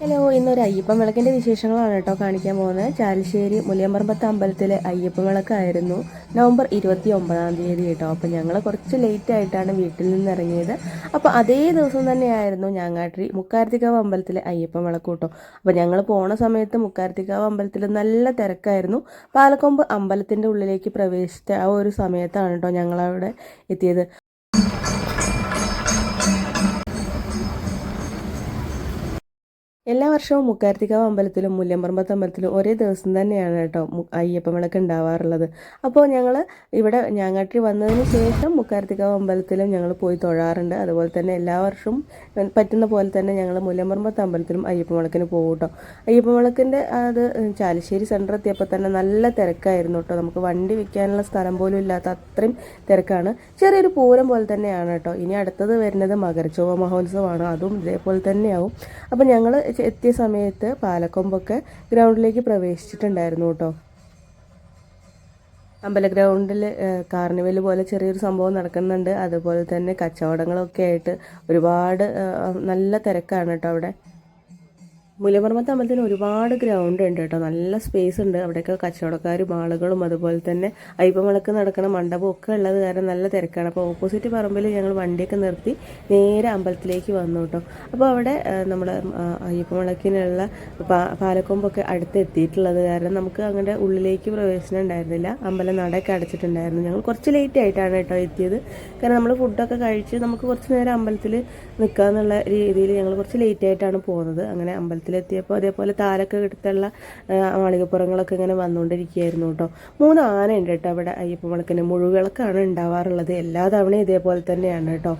Hello ഇന്നൊരു അയ്യപ്പൻ വിളക്കിന്റെ വിശേഷങ്ങളാണ് കേട്ടോ കാണിക്കാൻ പോകുന്നത്. ചാലശ്ശേരി മുലിയമ്പറമ്പത്ത് അമ്പലത്തിലെ അയ്യപ്പൻ വിളക്കായിരുന്നു നവംബർ ഇരുപത്തി ഒമ്പതാം തീയതി കേട്ടോ. അപ്പോൾ ഞങ്ങൾ കുറച്ച് ലേറ്റ് ആയിട്ടാണ് വീട്ടിൽ നിന്ന് ഇറങ്ങിയത്. അപ്പോൾ അതേ ദിവസം തന്നെയായിരുന്നു ഞങ്ങാട്ടി മുക്കാർത്തിക്കാവ് അമ്പലത്തിലെ അയ്യപ്പൻ വിളക്ക് കേട്ടോ. അപ്പോൾ ഞങ്ങൾ പോണ സമയത്ത് മുക്കാർത്തിക്കാവ് അമ്പലത്തിൽ നല്ല തിരക്കായിരുന്നു. പാലക്കൊമ്പ് അമ്പലത്തിന്റെ ഉള്ളിലേക്ക് പ്രവേശിച്ച ആ ഒരു സമയത്താണ് കേട്ടോ ഞങ്ങളവിടെ എത്തിയത്. എല്ലാ വർഷവും മുക്കാർത്തിക്കാവ് അമ്പലത്തിലും മുല്ലമ്പറമ്പത്ത് അമ്പലത്തിലും ഒരേ ദിവസം തന്നെയാണ് കേട്ടോ അയ്യപ്പ അയ്യപ്പൻ വിളക്ക് ഉണ്ടാവാറുള്ളത്. അപ്പോൾ ഞങ്ങൾ ഇവിടെ ഞാങ്ങാട്ടി വന്നതിന് ശേഷം മുക്കാർത്തിക്കാവ് അമ്പലത്തിലും ഞങ്ങൾ പോയി തൊഴാറുണ്ട്. അതുപോലെ തന്നെ എല്ലാ വർഷവും പറ്റുന്ന പോലെ തന്നെ ഞങ്ങൾ മുല്ലമ്പറമ്പത്ത് അമ്പലത്തിലും അയ്യപ്പ വിളക്കിന് പോകും കേട്ടോ. അയ്യപ്പൻ വിളക്കിന്റെ അത് ചാലിശ്ശേരി സെന്റർ എത്തിയപ്പോൾ തന്നെ നല്ല തിരക്കായിരുന്നു കേട്ടോ. നമുക്ക് വണ്ടി വെക്കാനുള്ള സ്ഥലം പോലും ഇല്ലാത്ത അത്രയും തിരക്കാണ്. ചെറിയൊരു പൂരം പോലെ തന്നെയാണ് കേട്ടോ. ഇനി അടുത്തത് വരുന്നത് മകരച്ചോവ മഹോത്സവമാണ്. അതും ഇതേപോലെ തന്നെയാവും. അപ്പോൾ ഞങ്ങൾ എത്തിയ സമയത്ത് പാലക്കൊമ്പൊക്കെ ഗ്രൗണ്ടിലേക്ക് പ്രവേശിച്ചിട്ടുണ്ടായിരുന്നു കേട്ടോ. അമ്പല ഗ്രൗണ്ടിൽ കാർണിവൽ പോലെ ചെറിയൊരു സംഭവം നടക്കുന്നുണ്ട്. അതുപോലെ തന്നെ കച്ചവടങ്ങളൊക്കെ ആയിട്ട് ഒരുപാട് നല്ല തിരക്കാണ് കേട്ടോ അവിടെ. മുലമർമ്മത്ത് അമ്പലത്തിന് ഒരുപാട് ഗ്രൗണ്ട് ഉണ്ട് കേട്ടോ. നല്ല സ്പേസ് ഉണ്ട്. അവിടെയൊക്കെ കച്ചവടക്കാരും ആളുകളും അതുപോലെ തന്നെ അയ്യപ്പവിളക്ക് നടക്കുന്ന മണ്ഡപം ഒക്കെ ഉള്ളത് കാരണം നല്ല തിരക്കാണ്. അപ്പോൾ ഓപ്പോസിറ്റ് പറമ്പിൽ ഞങ്ങൾ വണ്ടിയൊക്കെ നിർത്തി നേരെ അമ്പലത്തിലേക്ക് വന്നു കേട്ടോ. അപ്പോൾ അവിടെ നമ്മൾ അയ്യപ്പവിളക്കിനുള്ള പാ പാലക്കൊമ്പൊക്കെ അടുത്ത് എത്തിയിട്ടുള്ളത് കാരണം നമുക്ക് അങ്ങനെ ഉള്ളിലേക്ക് പ്രവേശനം ഉണ്ടായിരുന്നില്ല. അമ്പലം നടയൊക്കെ അടച്ചിട്ടുണ്ടായിരുന്നു. ഞങ്ങൾ കുറച്ച് ലേറ്റ് ആയിട്ടാണ് കേട്ടോ എത്തിയത്. കാരണം നമ്മൾ ഫുഡൊക്കെ കഴിച്ച് നമുക്ക് കുറച്ച് നേരം അമ്പലത്തിൽ നിൽക്കാന്നുള്ള രീതിയിൽ ഞങ്ങൾ കുറച്ച് ലേറ്റ് ആയിട്ടാണ് പോകുന്നത് അങ്ങനെ അമ്പലത്തിലെത്തിയപ്പോൾ അതേപോലെ താലൊക്കെ എടുത്തുള്ള മാളികപ്പുറങ്ങളൊക്കെ ഇങ്ങനെ വന്നുകൊണ്ടിരിക്കുകയായിരുന്നു കേട്ടോ. മൂന്ന് ആന ഉണ്ട് കേട്ടോ അവിടെ അയ്യപ്പ വിളക്കിന്. മുഴുവിളക്കാണ് ഉണ്ടാവാറുള്ളത്. എല്ലാ തവണയും ഇതേപോലെ തന്നെയാണ് കേട്ടോ.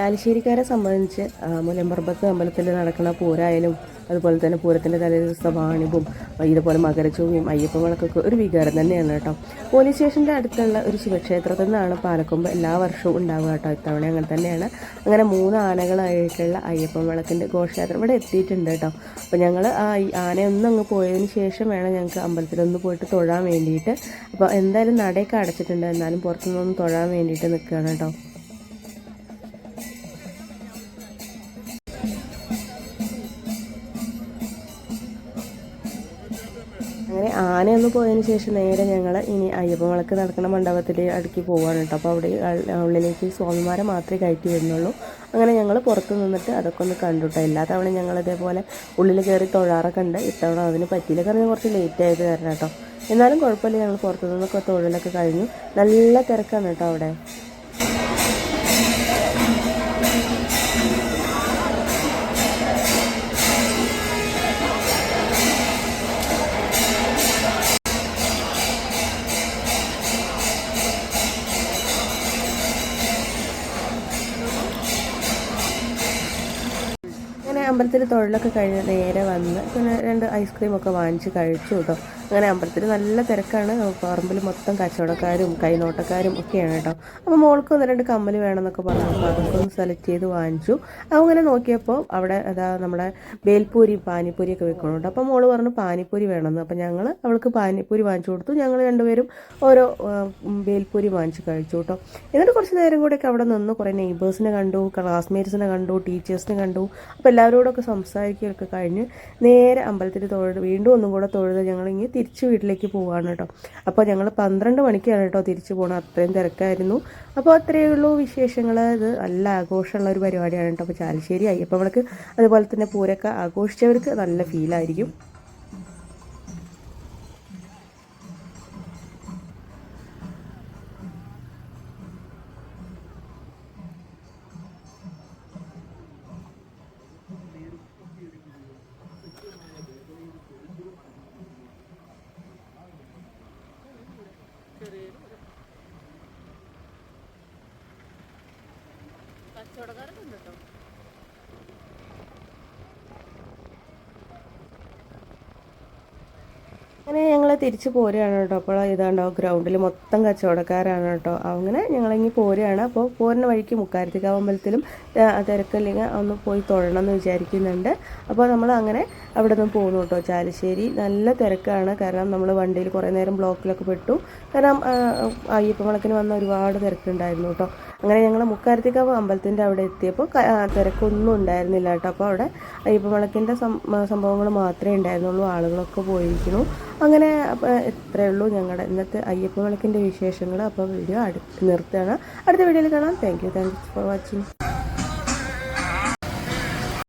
ചാലിശ്ശേരിക്കാരെ സംബന്ധിച്ച് മുലമ്പർബത്ത് അമ്പലത്തിൽ നടക്കുന്ന പൂരായാലും അതുപോലെ തന്നെ പൂരത്തിന്റെ തലേദിവസത്തെ വാണിപും ഇതുപോലെ മകരച്ചൊവ്വയും അയ്യപ്പങ്ങളൊക്കെ ഒരു വികാരം തന്നെയാണ് കേട്ടോ. പോലീസ് സ്റ്റേഷന്റെ അടുത്തുള്ള ഒരു ശിവക്ഷേത്രത്തിൽ നിന്നാണ് പാലക്കൊമ്പ് എല്ലാ വർഷവും ഉണ്ടാവുക കേട്ടോ. ഇത്തവണ അങ്ങനെ തന്നെയാണ്. അങ്ങനെ മൂന്ന് ആനകളായിട്ടുള്ള അയ്യപ്പൻ വിളക്കിന്റെ ഘോഷയാത്ര ഇവിടെ എത്തിയിട്ടുണ്ട് കേട്ടോ. അപ്പോൾ ഞങ്ങൾ ആ ആനയൊന്നും അങ്ങ് പോയതിന് ശേഷം വേണം ഞങ്ങൾക്ക് അമ്പലത്തിലൊന്ന് പോയിട്ട് തൊഴാൻ വേണ്ടിയിട്ട്. അപ്പോൾ എന്തായാലും നടയൊക്കെ അടച്ചിട്ടുണ്ട്. എന്നാലും പുറത്തുനിന്നൊന്ന് തൊഴാൻ വേണ്ടിയിട്ട് നിൽക്കുകയാണ് കേട്ടോ. അങ്ങനെ ആനയൊന്ന് പോയതിന് ശേഷം നേരെ ഞങ്ങൾ ഇനി അയ്യപ്പ വിളക്ക് നടക്കുന്ന മണ്ഡപത്തിൽ അടുക്കി പോവാണ് കേട്ടോ. അപ്പോൾ അവിടെ ഉള്ളിലേക്ക് സ്വാമിമാരെ മാത്രമേ കയറ്റി വരുന്നുള്ളൂ. അങ്ങനെ ഞങ്ങൾ പുറത്ത് നിന്നിട്ട് അതൊക്കെ ഒന്ന് കണ്ടു കേട്ടോ. എല്ലാ തവണയും ഞങ്ങൾ ഇതേപോലെ ഉള്ളിൽ കയറി തൊഴാറൊക്കെ ഉണ്ട്. ഇത്തവണ അതിന് പറ്റിയില്ല. കാരണം കുറച്ച് ലേറ്റ് ആയത് കാരണം കേട്ടോ. എന്നാലും കുഴപ്പമില്ല. ഞങ്ങൾ പുറത്തു നിന്നൊക്കെ തൊഴിലൊക്കെ കഴിഞ്ഞു. നല്ല തിരക്കാണ് കേട്ടോ അവിടെ. അമ്പലത്തിൽ തൊഴിലൊക്കെ കഴിഞ്ഞ് നേരെ വന്ന് പിന്നെ രണ്ട് ഐസ്ക്രീം ഒക്കെ വാങ്ങിച്ച് കഴിച്ചു കേട്ടോ അങ്ങനെ അമ്പലത്തിൽ നല്ല തിരക്കാണ്. പറമ്പിൽ മൊത്തം കച്ചവടക്കാരും കൈനോട്ടക്കാരും ഒക്കെയാണ് കേട്ടോ അപ്പോൾ മോൾക്ക് ഒന്ന് രണ്ട് കമ്മൽ വേണമെന്നൊക്കെ പറഞ്ഞു. അപ്പോൾ അതൊക്കെ ഒന്ന് സെലക്ട് ചെയ്ത് വാങ്ങിച്ചു. അങ്ങനെ നോക്കിയപ്പോൾ അവിടെ അതാ നമ്മുടെ ബേൽപൂരി പാനിപ്പൂരി ഒക്കെ വെക്കണുണ്ട് അപ്പോൾ മോൾ പറഞ്ഞു പാനിപ്പൂരി വേണമെന്ന്. അപ്പോൾ ഞങ്ങൾ അവൾക്ക് പാനിപ്പൂരി വാങ്ങിച്ചു കൊടുത്തു. ഞങ്ങൾ രണ്ടുപേരും ഓരോ ബേൽപൂരി വാങ്ങിച്ച് കഴിച്ചു കേട്ടോ എന്നിട്ട് കുറച്ച് നേരം കൂടെയൊക്കെ അവിടെ നിന്ന് കുറേ നെയ്ബേഴ്സിനെ കണ്ടു ക്ലാസ്മേറ്റ്സിനെ കണ്ടു ടീച്ചേഴ്സിനെ കണ്ടു. അപ്പോൾ എല്ലാവരോടൊക്കെ സംസാരിക്കുകയൊക്കെ കഴിഞ്ഞ് നേരെ അമ്പലത്തിൽ തൊഴുത് വീണ്ടും ഒന്നും കൂടെ തൊഴുത് ഞങ്ങളിങ്ങനെ തിരിച്ച് വീട്ടിലേക്ക് പോവാണ് കേട്ടോ. അപ്പോൾ ഞങ്ങൾ പന്ത്രണ്ട് മണിക്കാണ് കേട്ടോ തിരിച്ചു പോകണം അത്രയും തിരക്കായിരുന്നു. അപ്പോൾ അത്രയേ ഉള്ളൂ വിശേഷങ്ങൾ. ഇത് നല്ല ആഘോഷമുള്ള ഒരു പരിപാടിയാണ് കേട്ടോ. അപ്പോൾ ചാലിശ്ശേരി അയ്യപ്പവിളക്ക് അതുപോലെ തന്നെ പൂരൊക്കെ ആഘോഷിച്ചവർക്ക് നല്ല ഫീലായിരിക്കും കച്ചവടക്കാരൊക്കെ ഉണ്ട്? കേട്ടോ അങ്ങനെ ഞങ്ങൾ തിരിച്ച് പോരുകയാണ് കേട്ടോ. അപ്പോൾ ഇതാണ്ടോ ഗ്രൗണ്ടിൽ മൊത്തം കച്ചവടക്കാരാണ് കേട്ടോ. അങ്ങനെ ഞങ്ങളിങ്ങി പോരുകയാണ്. അപ്പോൾ പോരുന്ന വഴിക്ക് മുക്കാരത്തിക്കാവ് അമ്പലത്തിലും തിരക്കില്ലെങ്കിൽ ഒന്ന് പോയി തൊഴണം എന്ന് വിചാരിക്കുന്നുണ്ട്. അപ്പോൾ നമ്മൾ അങ്ങനെ അവിടെ നിന്ന് പോകുന്നു കേട്ടോ. ചാലിശ്ശേരി നല്ല തിരക്കാണ്. കാരണം നമ്മൾ വണ്ടിയിൽ കുറേ നേരം ബ്ലോക്കിലൊക്കെ പെട്ടു. കാരണം ആ, അയ്യപ്പ വിളക്കിന് വന്ന ഒരുപാട് തിരക്കുണ്ടായിരുന്നു കേട്ടോ. അങ്ങനെ ഞങ്ങൾ മുക്കാരത്തിക്കാവ് അമ്പലത്തിന്റെ അവിടെ എത്തിയപ്പോൾ തിരക്കൊന്നും ഉണ്ടായിരുന്നില്ല കേട്ടോ. അപ്പോൾ അവിടെ അയ്യപ്പ വിളക്കിന്റെ സംഭവങ്ങൾ മാത്രമേ ഉണ്ടായിരുന്നുള്ളൂ. ആളുകളൊക്കെ പോയിരിക്കുന്നു. അങ്ങനെ ഇത്രയേ ഉള്ളൂ ഞങ്ങളുടെ ഇന്നത്തെ അയ്യപ്പ വിളക്കിന്റെ വിശേഷങ്ങൾ അപ്പോൾ വീഡിയോ അടുത്ത് നിർത്തുകയാണ്. അടുത്ത വീഡിയോയിൽ കാണാം. Thank you thanks for watching